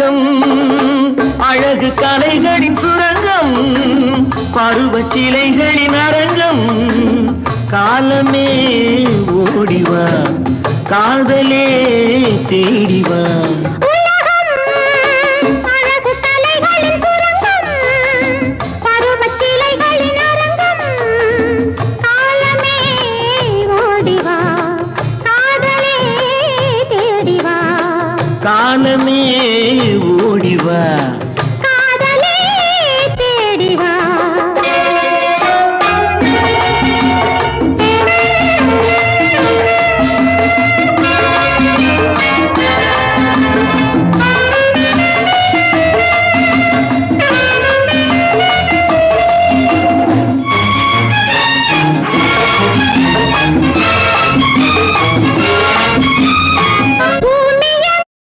உலகம் அழகு கலைகளின் சுரங்கம் பருவச்சிலைகளின் அரங்கம். காலமே ஓடிவா காதலே தேடிவா. தேடிவா காலமே ஓடிவா